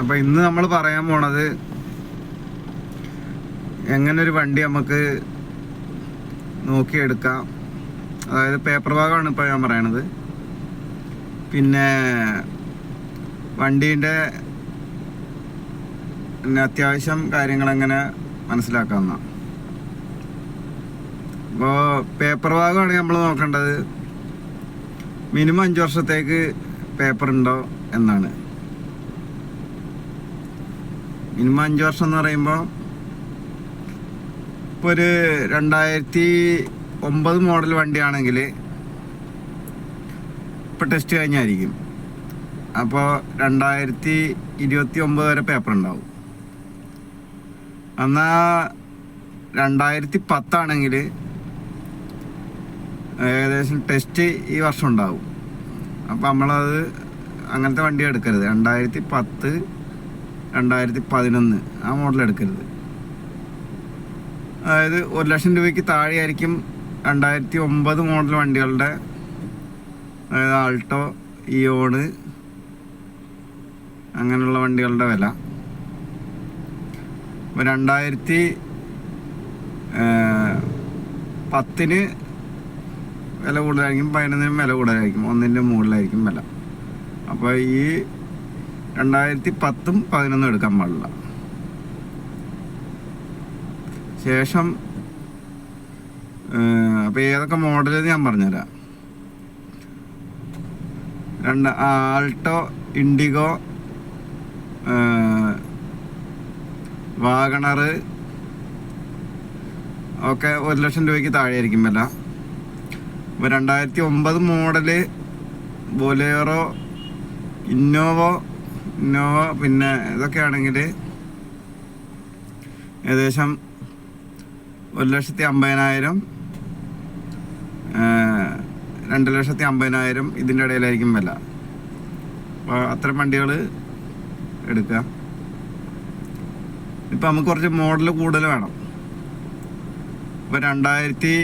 അപ്പൊ ഇന്ന് നമ്മൾ പറയാൻ പോണത് എങ്ങനെ ഒരു വണ്ടി നമുക്ക് നോക്കിയെടുക്കാം. അതായത് പേപ്പർ ഭാഗമാണ് ഇപ്പോൾ ഞാൻ പറയണത്. പിന്നെ വണ്ടീന്റെ പിന്നെ അത്യാവശ്യം കാര്യങ്ങൾ എങ്ങനെ മനസ്സിലാക്കാവുന്ന അപ്പോൾ പേപ്പർ ഭാഗമാണ് നമ്മൾ നോക്കേണ്ടത്. മിനിമം അഞ്ച് വർഷത്തേക്ക് പേപ്പർ ഉണ്ടോ എന്നാണ്. മിനിമം അഞ്ച് വർഷം എന്ന് പറയുമ്പോൾ ഇപ്പോൾ ഒരു രണ്ടായിരത്തി ഒമ്പത് മോഡൽ വണ്ടിയാണെങ്കിൽ ഇപ്പോൾ ടെസ്റ്റ് കഴിഞ്ഞായിരിക്കും. അപ്പോൾ രണ്ടായിരത്തി ഇരുപത്തി ഒമ്പത് വരെ പേപ്പർ ഉണ്ടാവും. എന്നാൽ രണ്ടായിരത്തി പത്താണെങ്കിൽ ഏകദേശം ടെസ്റ്റ് ഈ വർഷം ഉണ്ടാവും. അപ്പോൾ നമ്മളത് അങ്ങനത്തെ വണ്ടി എടുക്കരുത്. രണ്ടായിരത്തി പത്ത് രണ്ടായിരത്തി പതിനൊന്ന് ആ മോഡൽ എടുക്കരുത്. അതായത് ഒരു ലക്ഷം രൂപയ്ക്ക് താഴെയായിരിക്കും രണ്ടായിരത്തി ഒമ്പത് മോഡൽ വണ്ടികളുടെ അതായത് ആൾട്ടോ ഇയോണ് അങ്ങനെയുള്ള വണ്ടികളുടെ വില. അപ്പോൾ രണ്ടായിരത്തി പത്തിന് വില കൂടുതലായിരിക്കും പതിനൊന്നിനും വില കൂടുതലായിരിക്കും ഒന്നിന്റെ മുകളിലായിരിക്കും വില. അപ്പോൾ ഈ രണ്ടായിരത്തി പത്തും പതിനൊന്നും എടുക്കാൻ പാടില്ല. ശേഷം അപ്പോൾ ഏതൊക്കെ മോഡൽ ഞാൻ പറഞ്ഞുതരാം. രണ്ട് ആൾട്ടോ ഇൻഡിഗോ വാഗണറ് ഒക്കെ ഒരു ലക്ഷം രൂപയ്ക്ക് താഴെയായിരിക്കും വില. അപ്പോൾ രണ്ടായിരത്തി ഒമ്പത് മോഡൽ ബൊലേറോ ഇന്നോവോ ഇന്നോവ പിന്നെ ഇതൊക്കെ ആണെങ്കിൽ ഏകദേശം ഒരു ലക്ഷത്തി അമ്പതിനായിരം രണ്ട് ലക്ഷത്തി അമ്പതിനായിരം ഇതിന്റെ ഇടയിലായിരിക്കും വില. അപ്പോൾ അത്തരം വണ്ടികൾ എടുക്കുക. ഇപ്പം നമുക്ക് കുറച്ച് മോഡൽ കൂടുതൽ വേണം. ഇപ്പോൾ രണ്ടായിരത്തി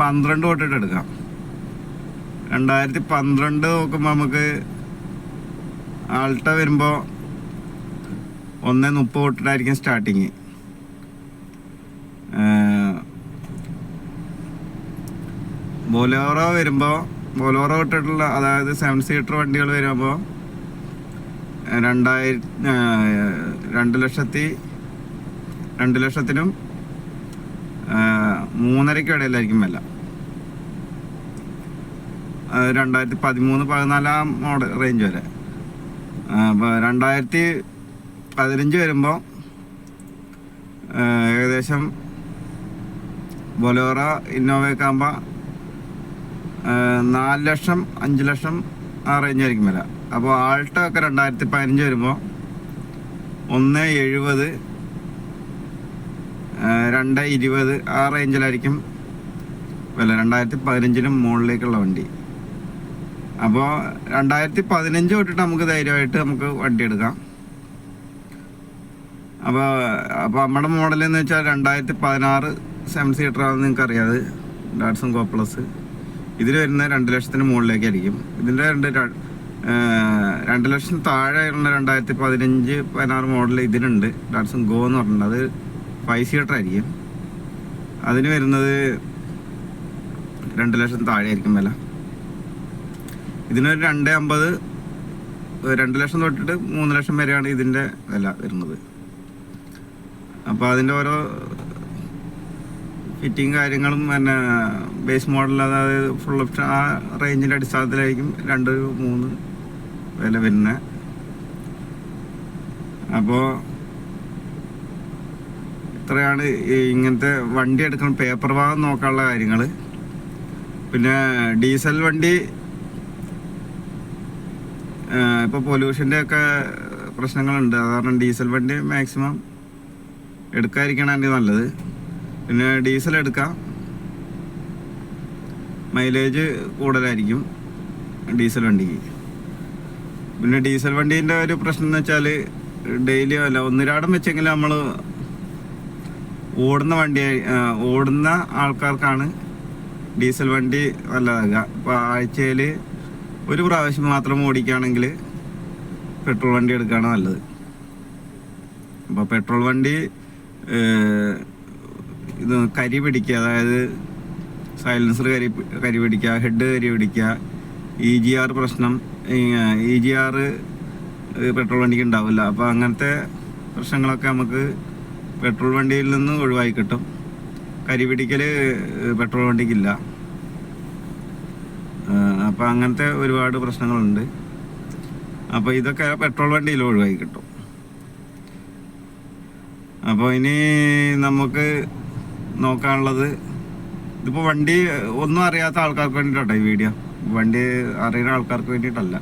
പന്ത്രണ്ട് തൊട്ടിട്ട് എടുക്കാം. രണ്ടായിരത്തി പന്ത്രണ്ട് നോക്കുമ്പോൾ നമുക്ക് ആൾട്ട വരുമ്പോൾ ഒന്ന് മുപ്പത് തൊട്ടിട്ടായിരിക്കും സ്റ്റാർട്ടിങ് ബൊലോറോ വരുമ്പോൾ ബൊലോറോ തൊട്ടിട്ടുള്ള അതായത് സെവൻ സീറ്റർ വണ്ടികൾ വരുമ്പോൾ രണ്ടായിര രണ്ട് ലക്ഷത്തി രണ്ട് ലക്ഷത്തിനും മൂന്നരയ്ക്കും ഇടയിലായിരിക്കും വില. രണ്ടായിരത്തി പതിമൂന്ന് പതിനാലാം മോഡൽ റേഞ്ച് വരെ. അപ്പോൾ രണ്ടായിരത്തി പതിനഞ്ച് വരുമ്പോൾ ഏകദേശം ബൊലോറ ഇന്നോവയൊക്കെ ആകുമ്പോൾ നാല് ലക്ഷം അഞ്ച് ലക്ഷം ആ റേഞ്ച് ആയിരിക്കും വില. അപ്പോൾ ആൾട്ടോ ഒക്കെ രണ്ടായിരത്തി പതിനഞ്ച് വരുമ്പോൾ ഒന്ന് എഴുപത് രണ്ട് ഇരുപത് ആ റേഞ്ചിലായിരിക്കും വില. രണ്ടായിരത്തി പതിനഞ്ചിനും മുകളിലേക്കുള്ള വണ്ടി. അപ്പോൾ രണ്ടായിരത്തി പതിനഞ്ച് തൊട്ടിട്ട് നമുക്ക് ധൈര്യമായിട്ട് നമുക്ക് വണ്ടി എടുക്കാം. അപ്പോൾ അപ്പോൾ നമ്മുടെ മോഡൽ എന്ന് വെച്ചാൽ രണ്ടായിരത്തി പതിനാറ് സെവൻ സീറ്റർ ആണെന്ന് നിങ്ങൾക്ക് അറിയാതെ ഡാറ്റ്സൺ ഗോ പ്ലസ് ഇതിൽ വരുന്ന രണ്ട് ലക്ഷത്തിന് മുകളിലേക്കായിരിക്കും. ഇതിന്റെ രണ്ട് രണ്ട് ലക്ഷം താഴെ ഉള്ള രണ്ടായിരത്തി പതിനഞ്ച് പതിനാറ് മോഡൽ ഇതിനുണ്ട്. ഡാറ്റ്സൺ ഗോ എന്ന് പറഞ്ഞിട്ടുണ്ട് അത് ഫൈവ് സീറ്റർ ആയിരിക്കും. അതിന് വരുന്നത് രണ്ട് ലക്ഷം താഴെ ആയിരിക്കും വില. ഇതിനൊരു രണ്ട് അമ്പത് രണ്ട് ലക്ഷം തൊട്ടിട്ട് മൂന്ന് ലക്ഷം വരെയാണ് ഇതിന്റെ വില വരുന്നത്. അപ്പോൾ അതിന്റെ ഓരോ ഫിറ്റിങ് കാര്യങ്ങളും പിന്നെ ബേസ് മോഡൽ അതായത് ഫുൾ ഓപ്ഷൻ ആ റേഞ്ചിന്റെ അടിസ്ഥാനത്തിലായിരിക്കും രണ്ട് മൂന്ന് വില വരുന്നത്. അപ്പോൾ ഇത്രയാണ് ഇങ്ങനത്തെ വണ്ടി എടുക്കണം പേപ്പർ ഭാഗം നോക്കാനുള്ള കാര്യങ്ങൾ പിന്നെ ഡീസൽ വണ്ടി ഇപ്പോൾ പൊല്യൂഷന്റെ ഒക്കെ പ്രശ്നങ്ങളുണ്ട്. അത് കാരണം ഡീസൽ വണ്ടി മാക്സിമം എടുക്കാതിരിക്കണതാണ് നല്ലത്. പിന്നെ ഡീസൽ എടുക്കാം. മൈലേജ് കൂടുതലായിരിക്കും ഡീസൽ വണ്ടിക്ക്. പിന്നെ ഡീസൽ വണ്ടീന്റെ ഒരു പ്രശ്നം എന്ന് വെച്ചാൽ ഡെയിലി അല്ല ഒന്നിരാടം വെച്ചെങ്കിൽ നമ്മൾ ഓടുന്ന വണ്ടി ഓടുന്ന ആൾക്കാർക്കാണ് ഡീസൽ വണ്ടി നല്ലതാകുക. ഇപ്പോൾ ആഴ്ചയിൽ ഒരു പ്രാവശ്യം മാത്രം ഓടിക്കുകയാണെങ്കിൽ പെട്രോൾ വണ്ടി എടുക്കുകയാണ് നല്ലത്. അപ്പോൾ പെട്രോൾ വണ്ടി ഇത് കരി പിടിക്കുക അതായത് സൈലൻസർ കരി കരി പിടിക്കുക ഹെഡ് കരി പിടിക്കുക ഇ ജി ആർ പ്രശ്നം ഇ ജി ആർ പെട്രോൾ വണ്ടിക്ക് ഉണ്ടാവില്ല. അപ്പോൾ അങ്ങനത്തെ പ്രശ്നങ്ങളൊക്കെ നമുക്ക് പെട്രോൾ വണ്ടിയിൽ നിന്ന് ഒഴിവായി കിട്ടും. കരി പിടിക്കൽ പെട്രോൾ വണ്ടിക്കില്ല. അപ്പോൾ അങ്ങനത്തെ ഒരുപാട് പ്രശ്നങ്ങളുണ്ട്. അപ്പോൾ ഇതൊക്കെ പെട്രോൾ വണ്ടിയിൽ ഒഴിവായി കിട്ടും. അപ്പോൾ ഇനി നമുക്ക് നോക്കാനുള്ളത് ഇതിപ്പോൾ വണ്ടി ഒന്നും അറിയാത്ത ആൾക്കാർക്ക് വേണ്ടിയിട്ടോ ഈ വീഡിയോ. വണ്ടി അറിയുന്ന ആൾക്കാർക്ക് വേണ്ടിയിട്ടല്ല.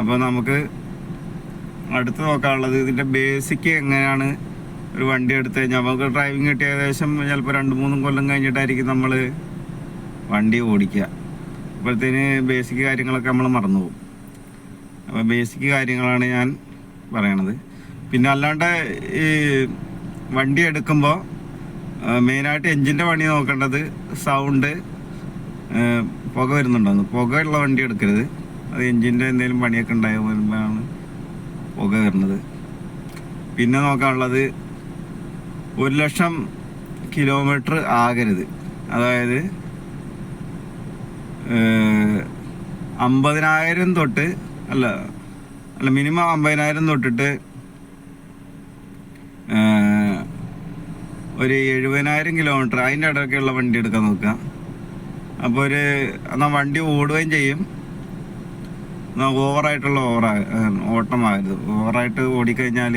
അപ്പോൾ നമുക്ക് അടുത്ത് നോക്കാനുള്ളത് ഇതിന്റെ ബേസിക് എങ്ങനെയാണ് ഒരു വണ്ടി എടുത്ത് കഴിഞ്ഞാൽ. നമുക്ക് ഡ്രൈവിംഗ് കിട്ടിയ ഏകദേശം ചിലപ്പോൾ രണ്ട് മൂന്നും കൊല്ലം കഴിഞ്ഞിട്ടായിരിക്കും നമ്മൾ വണ്ടി ഓടിക്കുക. അപ്പോഴത്തേന് ബേസിക് കാര്യങ്ങളൊക്കെ നമ്മൾ മറന്നു പോകും. അപ്പോൾ ബേസിക് കാര്യങ്ങളാണ് ഞാൻ പറയണത്. പിന്നെ അല്ലാണ്ട് ഈ വണ്ടി എടുക്കുമ്പോൾ മെയിനായിട്ട് എൻജിന്റെ പണി നോക്കേണ്ടത് സൗണ്ട് പുക വരുന്നുണ്ടോ പുകയുള്ള വണ്ടി എടുക്കരുത്. അത് എൻജിന്റെ എന്തെങ്കിലും പണിയൊക്കെ ഉണ്ടായ പുക വരുന്നത്. പിന്നെ നോക്കാനുള്ളത് ഒരു ലക്ഷം കിലോമീറ്റർ ആകരുത്. അതായത് അമ്പതിനായിരം തൊട്ട് അല്ല അല്ല മിനിമം അമ്പതിനായിരം തൊട്ടിട്ട് ഒരു എഴുപതിനായിരം കിലോമീറ്റർ അതിന്റെ ഇടയ്ക്കുള്ള വണ്ടി എടുക്കാൻ നോക്കുക. അപ്പോൾ ഒരു എന്നാൽ വണ്ടി ഓടുകയും ചെയ്യും. എന്നാൽ ഓവറായിട്ടുള്ള ഓവറാ ഓട്ടമാകരുത്. ഓവറായിട്ട് ഓടിക്കഴിഞ്ഞാൽ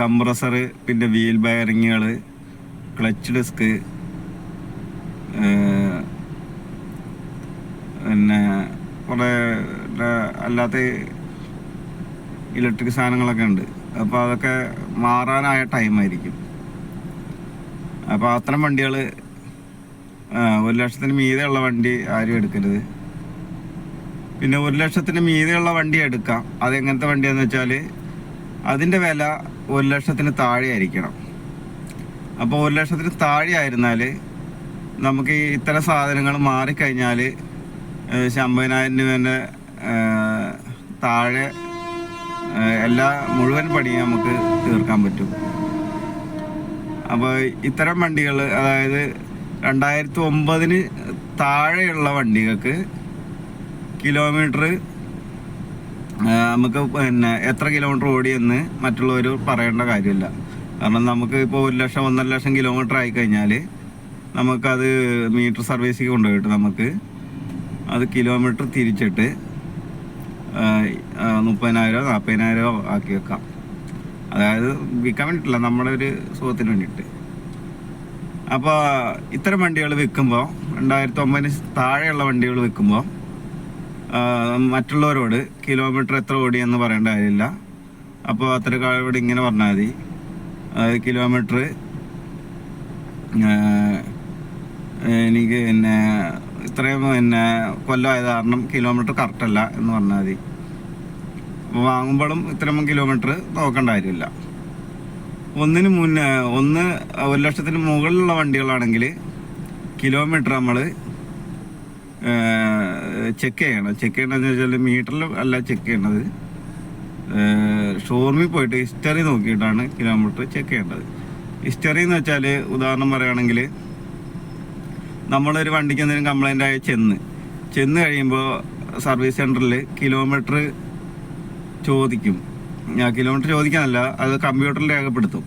കംപ്രസർ പിന്നെ വീൽ ബയറിങ്ങുകൾ ക്ലച്ച് ഡിസ്ക് പിന്നെ കുറേ അല്ലാത്ത ഇലക്ട്രിക് സാധനങ്ങളൊക്കെ ഉണ്ട്. അപ്പോൾ അതൊക്കെ മാറാനായ ടൈമായിരിക്കും അപ്പോൾ അത്തരം വണ്ടികൾ ഒരു ലക്ഷത്തിന് മീതെയുള്ള വണ്ടി ആരും എടുക്കരുത്. പിന്നെ ഒരു ലക്ഷത്തിന് മീതെയുള്ള വണ്ടി എടുക്കാം. അതെങ്ങനത്തെ വണ്ടിയാന്ന് വെച്ചാൽ അതിന്റെ വില ഒരു ലക്ഷത്തിന് താഴെ ആയിരിക്കണം. അപ്പോൾ ഒരു ലക്ഷത്തിന് താഴെ ആയിരുന്നാൽ നമുക്ക് ഇത്തരം സാധനങ്ങൾ മാറിക്കഴിഞ്ഞാൽ ഏകദേശം അമ്പതിനായിരം രൂപേന്റെ താഴെ എല്ലാ മുഴുവൻ പണിയും നമുക്ക് തീർക്കാൻ പറ്റും. അപ്പോൾ ഇത്തരം വണ്ടികൾ അതായത് രണ്ടായിരത്തി ഒമ്പതിന് താഴെയുള്ള വണ്ടികൾക്ക് കിലോമീറ്റർ നമുക്ക് പിന്നെ എത്ര കിലോമീറ്റർ ഓടിയെന്ന് മറ്റുള്ളവർ പറയേണ്ട കാര്യമില്ല. കാരണം നമുക്ക് ഇപ്പോൾ ഒരു ലക്ഷം ഒന്നര ലക്ഷം കിലോമീറ്റർ ആയിക്കഴിഞ്ഞാൽ നമുക്കത് മീറ്റർ സർവീസിൽ കൊണ്ടുപോയിട്ട് നമുക്ക് അത് കിലോമീറ്റർ തിരിച്ചിട്ട് മുപ്പതിനായിരമോ നാൽപ്പതിനായിരമോ ആക്കി വെക്കാം. അതായത് വിൽക്കാൻ വേണ്ടിയിട്ടില്ല നമ്മുടെ ഒരു സുഖത്തിന് വേണ്ടിയിട്ട്. അപ്പോൾ ഇത്തരം വണ്ടികൾ വിൽക്കുമ്പോൾ രണ്ടായിരത്തി ഒമ്പതിന് താഴെയുള്ള വണ്ടികൾ വിൽക്കുമ്പോൾ മറ്റുള്ളവരോട് കിലോമീറ്റർ എത്ര ഓടി എന്ന് പറയേണ്ട കാര്യമില്ല. അപ്പോൾ അത്ര കാലോട് ഇങ്ങനെ പറഞ്ഞാൽ മതി. അതായത് കിലോമീറ്റർ എനിക്ക് പിന്നെ ഇത്രയും പിന്നെ കൊല്ലമായത് കാരണം കിലോമീറ്റർ കറക്റ്റ് അല്ല എന്ന് പറഞ്ഞാൽ മതി. വാങ്ങുമ്പോഴും ഇത്രയും കിലോമീറ്റർ നോക്കേണ്ട കാര്യമില്ല. ഒന്നിന് മുന്നേ ഒന്ന് ഒരു ലക്ഷത്തിന് മുകളിലുള്ള വണ്ടികളാണെങ്കിൽ കിലോമീറ്റർ നമ്മൾ ചെക്ക് ചെയ്യണം. ചെക്ക് ചെയ്യണമെന്ന് വെച്ചാൽ മീറ്ററിൽ അല്ല ചെക്ക് ചെയ്യേണ്ടത് ഷോറൂമിൽ പോയിട്ട് ഹിസ്റ്ററി നോക്കിയിട്ടാണ് കിലോമീറ്റർ ചെക്ക് ചെയ്യേണ്ടത്. ഹിസ്റ്ററി എന്ന് വെച്ചാൽ ഉദാഹരണം പറയുകയാണെങ്കിൽ നമ്മളൊരു വണ്ടിക്ക് എന്തെങ്കിലും കംപ്ലൈന്റ് ആയി ചെന്ന്. ചെന്ന് കഴിയുമ്പോൾ സർവീസ് സെന്ററിൽ കിലോമീറ്റർ ചോദിക്കും. ഞാൻ കിലോമീറ്റർ ചോദിക്കാനല്ല അത് കമ്പ്യൂട്ടറിൽ രേഖപ്പെടുത്തും.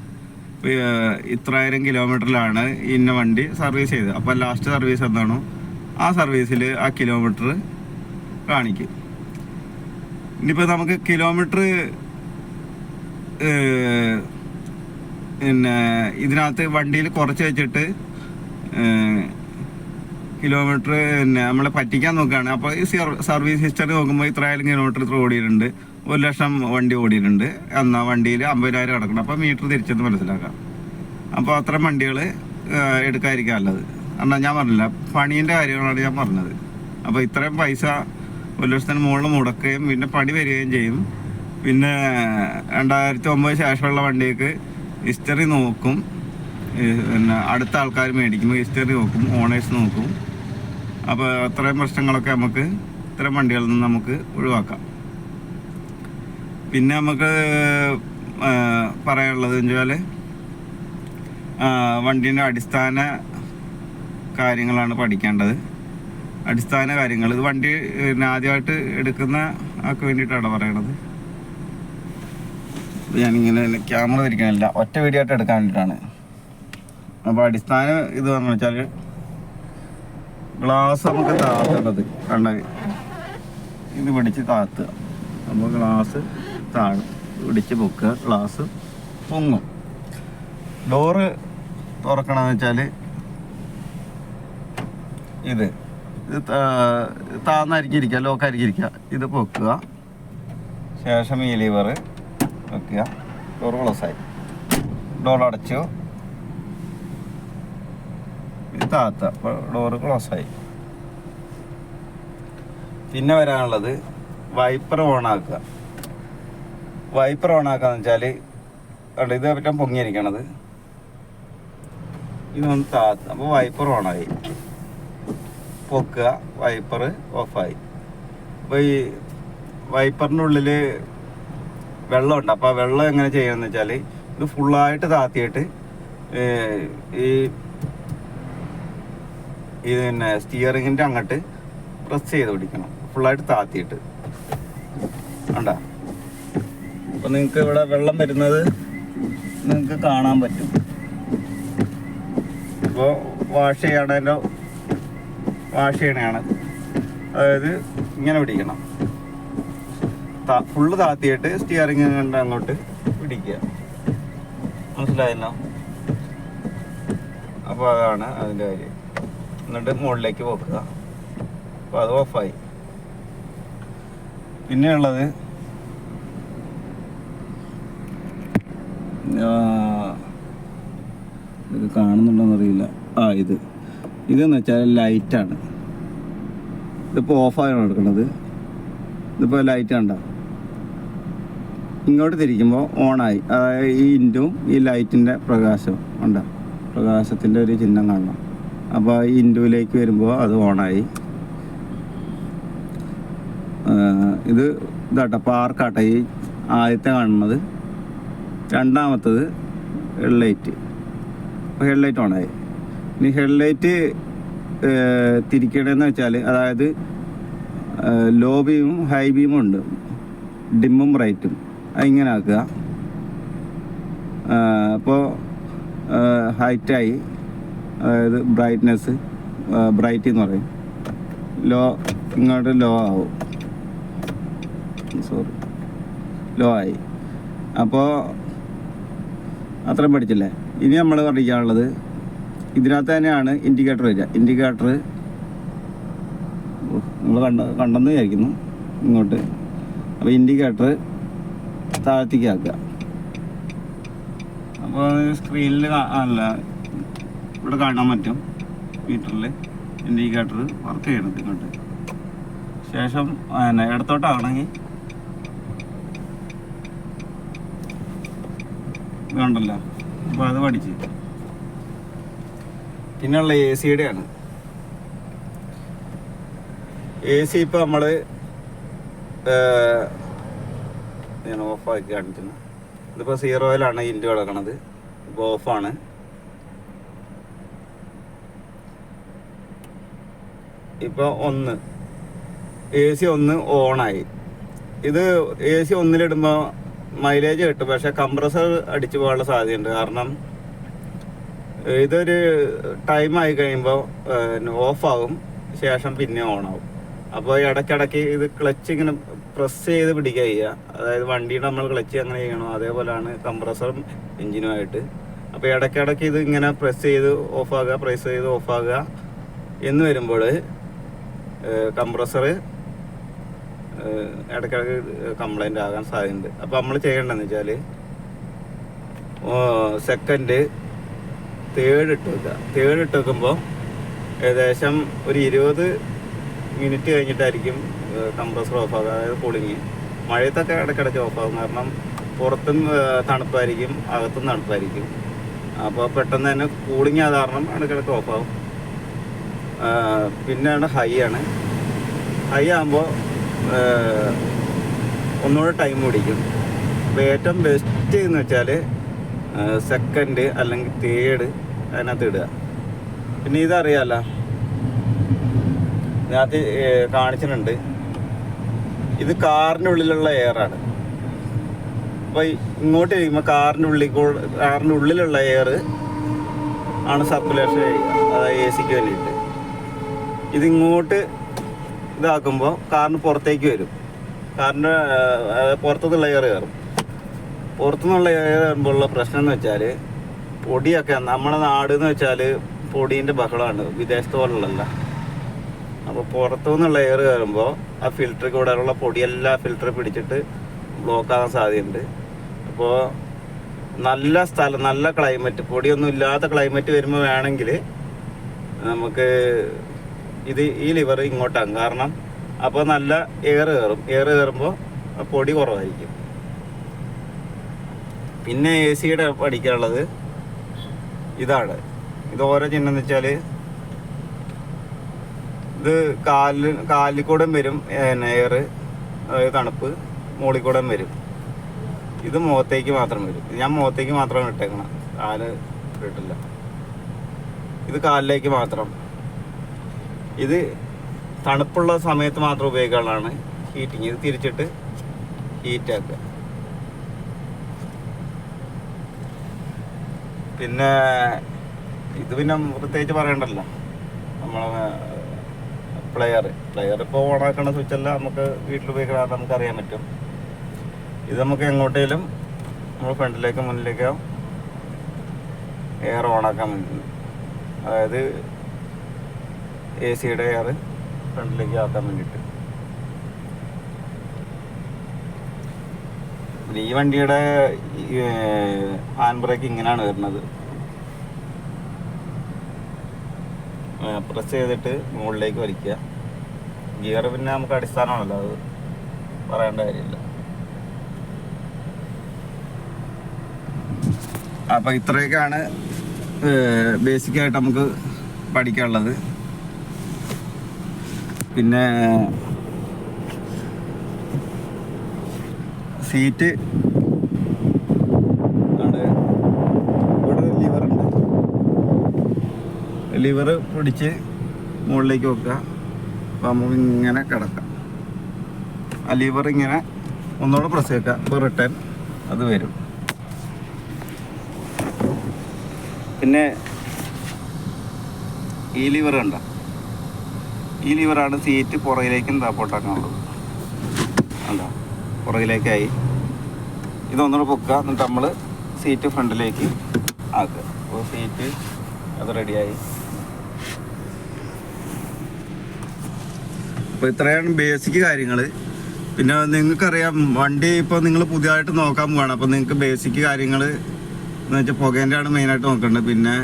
ഇത്രായിരം കിലോമീറ്ററിലാണ് ഇന്ന വണ്ടി സർവീസ് ചെയ്തത്. അപ്പോൾ ലാസ്റ്റ് സർവീസ് എന്താണോ ആ സർവീസിൽ ആ കിലോമീറ്റർ കാണിക്കും. ഇനിയിപ്പോൾ നമുക്ക് കിലോമീറ്റർ പിന്നെ ഇതിനകത്ത് വണ്ടിയിൽ കുറച്ച് വെച്ചിട്ട് കിലോമീറ്റർ പിന്നെ നമ്മളെ പറ്റിക്കാൻ നോക്കുകയാണ്. അപ്പോൾ ഈ സർവീസ് ഹിസ്റ്ററി നോക്കുമ്പോൾ ഇത്രയായിരം കിലോമീറ്റർ ഇത്ര ഓടിയിട്ടുണ്ട്. ഒരു ലക്ഷം വണ്ടി ഓടിയിട്ടുണ്ട്. എന്നാൽ വണ്ടിയിൽ അമ്പതിനായിരം കിടക്കണം. അപ്പോൾ മീറ്റർ തിരിച്ചെന്ന് മനസ്സിലാക്കാം. അപ്പോൾ അത്തരം വണ്ടികൾ എടുക്കാതിരിക്കാം നല്ലത്. എന്നാൽ ഞാൻ പറഞ്ഞില്ല. പണീന്റെ കാര്യങ്ങളാണ് ഞാൻ പറഞ്ഞത്. അപ്പോൾ ഇത്രയും പൈസ ഒരു ലക്ഷത്തിന് മുകളിൽ മുടക്കുകയും പിന്നെ പണി വരികയും ചെയ്യും. പിന്നെ രണ്ടായിരത്തി ഒമ്പത് ശേഷമുള്ള വണ്ടിക്ക് ഹിസ്റ്ററി നോക്കും. പിന്നെ അടുത്ത ആൾക്കാർ മേടിക്കുമ്പോൾ ഹിസ്റ്ററി നോക്കും. ഓണേഴ്സ് നോക്കും. അപ്പോൾ അത്രയും പ്രശ്നങ്ങളൊക്കെ നമുക്ക് ഇത്തരം വണ്ടികളിൽ നിന്ന് നമുക്ക് ഒഴിവാക്കാം. പിന്നെ നമുക്ക് പറയാനുള്ളത് വെച്ചാൽ വണ്ടീന്റെ അടിസ്ഥാന കാര്യങ്ങളാണ് പഠിക്കേണ്ടത്. അടിസ്ഥാന കാര്യങ്ങൾ ഇത് വണ്ടി ആദ്യമായിട്ട് എടുക്കുന്ന ആൾക്ക് വേണ്ടിയിട്ടാണ് പറയണത്? ഞാനിങ്ങനെ ക്യാമറ ധരിക്കണില്ല ഒറ്റ വീഡിയോ ആയിട്ട് എടുക്കാൻ വേണ്ടിയിട്ടാണ്. അപ്പോൾ അടിസ്ഥാന ഇത് പറഞ്ഞു വെച്ചാൽ ഗ്ലാസ് നമുക്ക് താത്തേണ്ടത് കണ്ട ഇത് പിടിച്ച് താത്തുക നമ്മൾ ഗ്ലാസ് താഴെ പിടിച്ച് പൊക്കുക. ഗ്ലാസ് പൊങ്ങും. ഡോറ് തുറക്കണമെന്ന് വെച്ചാൽ ഇത്. താന്നായിരിക്കും ഇരിക്കുക. ലോക്കായിരിക്കും ഇരിക്കുക. ഇത് പൊക്കുക. ശേഷം ഈ ലിവർ വെക്കുക ഡോർ ക്ലോസായി ഡോർ അടച്ചു. താത്ത അപ്പോൾ ഡോറ് ക്ലോസായി പിന്നെ വരാനുള്ളത് വൈപ്പർ ഓണാക്കുക വൈപ്പർ ഓണാക്കാന്ന് വെച്ചാൽ കണ്ടോ ഇത് പറ്റാൻ പൊങ്ങിയിരിക്കണത്. ഇതൊന്ന് താത്ത അപ്പോൾ വൈപ്പർ ഓണായി പൊക്കുക വൈപ്പർ ഓഫായി അപ്പോൾ ഈ വൈപ്പറിന്റെ ഉള്ളിൽ വെള്ളമുണ്ട്. അപ്പോൾ വെള്ളം എങ്ങനെ ചെയ്യണമെന്ന് വെച്ചാൽ ഇത് ഫുള്ളായിട്ട് താത്തിയിട്ട് ഈ ഇത് പിന്നെ സ്റ്റിയറിങ്ങിന്റെ അങ്ങോട്ട് പ്രസ് ചെയ്ത് പിടിക്കണം. ഫുള്ളായിട്ട് താത്തിയിട്ട്. കണ്ട? അപ്പം നിങ്ങൾക്ക് ഇവിടെ വെള്ളം വരുന്നത് നിങ്ങൾക്ക് കാണാൻ പറ്റും. ഇപ്പോൾ വാഷ് ചെയ്യാണല്ലോ വാഷ് ചെയ്യണതാണ് അതായത് ഇങ്ങനെ പിടിക്കണം. ഫുള്ള് താത്തിയിട്ട് സ്റ്റിയറിങ് കണ്ട് അങ്ങോട്ട് പിടിക്കുക. മനസ്സിലായല്ലോ? അപ്പോൾ അതാണ് അതിന്റെ കാര്യം. എന്നിട്ട് മുകളിലേക്ക് വെക്കുക അപ്പോൾ അത് ഓഫായി. പിന്നെയുള്ളത് ഇത് കാണുന്നുണ്ടോന്ന് അറിയില്ല ആ ഇത്. ഇതെന്ന് വെച്ചാൽ ലൈറ്റാണ്. ഇതിപ്പോൾ ഓഫായാണ് എടുക്കുന്നത് ഇതിപ്പോൾ ലൈറ്റ് കണ്ട. ഇങ്ങോട്ട് തിരിക്കുമ്പോൾ ഓണായി. അതായത് ഈ ഇന്റും ഈ ലൈറ്റിന്റെ പ്രകാശം ഉണ്ട് പ്രകാശത്തിന്റെ ഒരു ചിഹ്നം കാണണം. അപ്പോൾ ഇൻഡുവിലേക്ക് വരുമ്പോൾ അത് ഓണായി. ഇത് ഇതാട്ടോ പാർക്കാട്ടെ ഈ ആദ്യത്തെ കാണുന്നത്. രണ്ടാമത്തത് ഹെഡ്ലൈറ്റ്. അപ്പോൾ ഹെഡ്ലൈറ്റ് ഓണായി. ഇനി ഹെഡ്ലൈറ്റ് തിരിക്കണമെന്ന് വെച്ചാൽ അതായത് ലോ ബീമും ഹൈ ബീമും ഉണ്ട്. ഡിമ്മും റൈറ്റും. അതിങ്ങനെ ആക്കുക. അപ്പോൾ ഹൈറ്റായി. അതായത് ബ്രൈറ്റ്നെസ് ബ്രൈറ്റ് എന്ന് പറയും. ലോ ഇങ്ങോട്ട് ലോ ആവും. സോറി ലോ ആയി. അപ്പോൾ അത്രയും പഠിച്ചില്ലേ? ഇനി നമ്മൾ പഠിക്കാനുള്ളത് ഇതിനകത്ത് തന്നെയാണ് ഇൻഡിക്കേറ്റർ വരിക. ഇൻഡിക്കേറ്റർ നമ്മൾ കണ്ട കണ്ടെന്ന് വിചാരിക്കുന്നു. ഇങ്ങോട്ട്. അപ്പോൾ ഇൻഡിക്കേറ്റർ താഴ്ത്തിക്കാക്കുക അപ്പോൾ സ്ക്രീനിൽ അല്ല ഇവിടെ കാണാൻ പറ്റും. മീറ്ററിൽ ഇൻഡിക്കേറ്റർ വർക്ക് ചെയ്യണത് ഇങ്ങോട്ട്. ശേഷം പിന്നെ ഇടത്തോട്ടാണെങ്കിൽ വേണ്ടല്ല. അപ്പോൾ അത് പഠിച്ച്. പിന്നെയുള്ള എ സിയുടെ ആണ്. എ സി ഇപ്പോൾ നമ്മൾ ഞാൻ ഓഫാക്കി കാണിക്കുന്നു. ഇതിപ്പോൾ സീറോയിലാണ് ഇൻഡ് കിടക്കണത്. ഇപ്പോൾ ഓഫാണ് ഇപ്പോൾ ഒന്ന്. എ സി ഒന്ന് ഓണായി ഇത് എ സി ഒന്നിലിടുമ്പോൾ മൈലേജ് കിട്ടും. പക്ഷെ കംപ്രസർ അടിച്ചു പോകാനുള്ള സാധ്യതയുണ്ട്. കാരണം ഇതൊരു ടൈം ആയി കഴിയുമ്പോൾ ഓഫാകും ശേഷം പിന്നെ ഓണാകും അപ്പോൾ ഇടയ്ക്കിടയ്ക്ക് ഇത് ക്ലച്ച് ഇങ്ങനെ പ്രസ് ചെയ്ത് പിടിക്കുക ചെയ്യുക. അതായത് വണ്ടിയുടെ നമ്മൾ ക്ലച്ച് അങ്ങനെ ചെയ്യണോ? അതേപോലെയാണ് കംപ്രസറും എഞ്ചിനുമായിട്ട് അപ്പോൾ ഇടയ്ക്കിടയ്ക്ക് ഇത് ഇങ്ങനെ പ്രസ് ചെയ്ത് ഓഫാകുക പ്രസ് ചെയ്ത് ഓഫാകുക എന്ന് വരുമ്പോൾ കംപ്രസർ ഇടയ്ക്കിടയ്ക്ക് കംപ്ലൈന്റ് ആകാൻ സാധ്യതയുണ്ട്. അപ്പോൾ നമ്മൾ ചെയ്യേണ്ടതെന്ന് വെച്ചാൽ സെക്കൻഡ് തേർഡ് ഇട്ട് വെക്കുക. തേർഡ് ഇട്ട് വെക്കുമ്പോൾ ഏകദേശം ഒരു ഇരുപത് മിനിറ്റ് കഴിഞ്ഞിട്ടായിരിക്കും കംപ്രസർ ഓഫാകുക അതായത് കൂളിങ് മഴയത്തൊക്കെ ഇടയ്ക്കിടയ്ക്ക് ഓഫാകും കാരണം പുറത്തും തണുപ്പായിരിക്കും അകത്തും തണുപ്പായിരിക്കും. അപ്പോൾ പെട്ടെന്ന് തന്നെ കൂളിങ് ആധാരണം ഇടയ്ക്കിടയ്ക്ക് ഓഫാകും പിന്നെയാണ് ഹൈ ആണ്. ഹൈ ആകുമ്പോൾ ഒന്നുകൂടെ ടൈം പിടിക്കും. അപ്പോൾ ഏറ്റവും ബെസ്റ്റ് എന്ന് വെച്ചാൽ സെക്കൻഡ് അല്ലെങ്കിൽ തേർഡ് അതിനകത്ത് ഇടുക. പിന്നെ ഇതറിയാമല്ല ഇതിനകത്ത് കാണിച്ചിട്ടുണ്ട്. ഇത് കാറിന്റെ ഉള്ളിലുള്ള എയറാണ് അപ്പോൾ ഇങ്ങോട്ട് ഇരിക്കുമ്പോൾ കാറിന്റെ ഉള്ളിൽ കാറിന്റെ ഉള്ളിലുള്ള എയർ ആണ് സർക്കുലേഷൻ അതായത് എ സിക്ക് വേണ്ടിയിട്ട്. ഇത് ഇങ്ങോട്ട് ഇതാക്കുമ്പോൾ കാറിന് പുറത്തേക്ക് വരും. കാറിന്റെ പുറത്തുനിന്നുള്ള എയർ കയറും. പുറത്തുനിന്നുള്ള എയർ കയറുമ്പോഴുള്ള പ്രശ്നം എന്ന് വെച്ചാൽ പൊടിയൊക്കെ നമ്മുടെ നാട് എന്ന് വെച്ചാൽ പൊടീന്റെ ബഹളമാണ് വിദേശത്ത് പോലുള്ളതല്ല. അപ്പോൾ പുറത്തുനിന്നുള്ള എയർ കയറുമ്പോൾ ആ ഫിൽറ്റർ കൂടെയുള്ള പൊടിയെല്ലാം ഫിൽറ്റർ പിടിച്ചിട്ട് ബ്ലോക്ക് ആകാൻ സാധ്യതയുണ്ട്. അപ്പോൾ നല്ല സ്ഥലം നല്ല ക്ലൈമറ്റ് പൊടിയൊന്നും ഇല്ലാത്ത ക്ലൈമറ്റ് വരുമ്പോൾ വേണമെങ്കിൽ നമുക്ക് ഇത് ഈ ലിവർ ഇങ്ങോട്ടാകും. കാരണം അപ്പോൾ നല്ല എയർ കയറും എയർ കയറുമ്പോൾ പൊടി കുറവായിരിക്കും. പിന്നെ എ സിയുടെ പഠിക്കാനുള്ളത് ഇതാണ്. ഇത് ഓരോ ചിഹ്നം എന്ന് വെച്ചാൽ ഇത് കാലിൽ കാലിൽ കൂടെ വരും എയർ അതായത് തണുപ്പ് മുകളിൽ കൂടെ വരും. ഇത് മുഖത്തേക്ക് മാത്രം വരും. ഞാൻ മുഖത്തേക്ക് മാത്രമാണ് ഇട്ടേക്കണം കാൽ ഇട്ടിട്ടില്ല. ഇത് കാലിലേക്ക് മാത്രം. ഇത് തണുപ്പുള്ള സമയത്ത് മാത്രം ഉപയോഗിക്കാനുള്ളതാണ് ഹീറ്റിങ് ഇത് തിരിച്ചിട്ട് ഹീറ്റ് ആക്കുക. പിന്നെ ഇത് പിന്നെ പ്രത്യേകിച്ച് പറയണ്ടല്ലോ. നമ്മളെ പ്ലെയർ പ്ലെയർ ഇപ്പോൾ ഓണാക്കണ അല്ല നമുക്ക് വീട്ടിൽ ഉപയോഗിക്കണം നമുക്ക് അറിയാൻ പറ്റും. ഇത് നമുക്ക് എങ്ങോട്ടേലും നമ്മൾ ഫ്രണ്ടിലേക്കോ മുന്നിലേക്കോ എയർ ഓണാക്കാൻ പറ്റും അതായത് എ സിയുടെ എയർ ഫ്രണ്ടിലേക്ക് ആക്കാൻ വേണ്ടിയിട്ട്. ഈ വണ്ടിയുടെ ഹാൻഡ് ബ്രേക്ക് ഇങ്ങനെയാണ് വരുന്നത്. പ്രസ് ചെയ്തിട്ട് മുകളിലേക്ക് വലിക്കുക. ഗിയർ പിന്നെ നമുക്ക് അടിസ്ഥാനമാണല്ലോ അത് പറയേണ്ട കാര്യമില്ല. അപ്പം ഇത്രയൊക്കെയാണ് ബേസിക്കായിട്ട് നമുക്ക് പഠിക്കാനുള്ളത്. പിന്നെ സീറ്റ്. ആണ് ലിവർ പിടിച്ച് മുകളിലേക്ക് വെക്കുക. അപ്പോൾ നമുക്ക് ഇങ്ങനെ കിടക്കാം. ആ ലിവർ ഇങ്ങനെ ഒന്നുകൂടെ പ്രസ് വെക്കുക. അപ്പോൾ റിട്ടേൺ അത് വരും. പിന്നെ ഈ ലിവർ ഉണ്ടോ ഈ ലിവറാണ് സീറ്റ് പുറകിലേക്കും താപ്പോട്ടാക്കാനുള്ളത് അല്ല പുറകിലേക്കായി. ഇതൊന്നുകൂടെ പൊക്കുക എന്നിട്ട് നമ്മൾ സീറ്റ് ഫ്രണ്ടിലേക്ക് ആക്കുക. അപ്പോൾ സീറ്റ് അത് റെഡിയായി അപ്പോൾ ഇത്രയാണ് ബേസിക് കാര്യങ്ങൾ പിന്നെ നിങ്ങൾക്കറിയാം വണ്ടി ഇപ്പോൾ നിങ്ങൾ പുതിയതായിട്ട് നോക്കാൻ പോവാണ്. അപ്പോൾ നിങ്ങൾക്ക് ബേസിക് കാര്യങ്ങൾ എന്ന് വെച്ചാൽ പുകേന്റെ ആണ് മെയിനായിട്ട് നോക്കേണ്ടത് പിന്നെ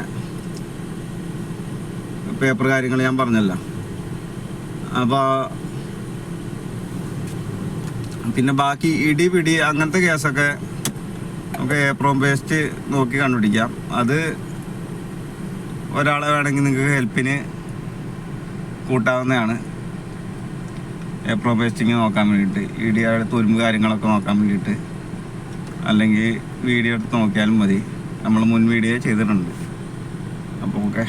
പേപ്പർ കാര്യങ്ങൾ ഞാൻ പറഞ്ഞല്ലോ. അപ്പോൾ പിന്നെ ബാക്കി ഇടി പിടി അങ്ങനത്തെ കേസൊക്കെ നമുക്ക് ഏപ്രോം പേസ്റ്റ് നോക്കി കണ്ടുപിടിക്കാം. അത് ഒരാളെ വേണമെങ്കിൽ നിങ്ങൾക്ക് ഹെൽപ്പിന് കൂട്ടാവുന്നതാണ്. ഏപ്രോ പേസ്റ്റിങ് നോക്കാൻ വേണ്ടിയിട്ട് ഇടിയുടെ തുരുമ്പ് കാര്യങ്ങളൊക്കെ നോക്കാൻ വേണ്ടിയിട്ട്. അല്ലെങ്കിൽ വീഡിയോ എടുത്ത് നോക്കിയാലും മതി. നമ്മൾ മുൻ വീഡിയോ ചെയ്തിട്ടുണ്ട്. അപ്പോൾ ഓക്കെ.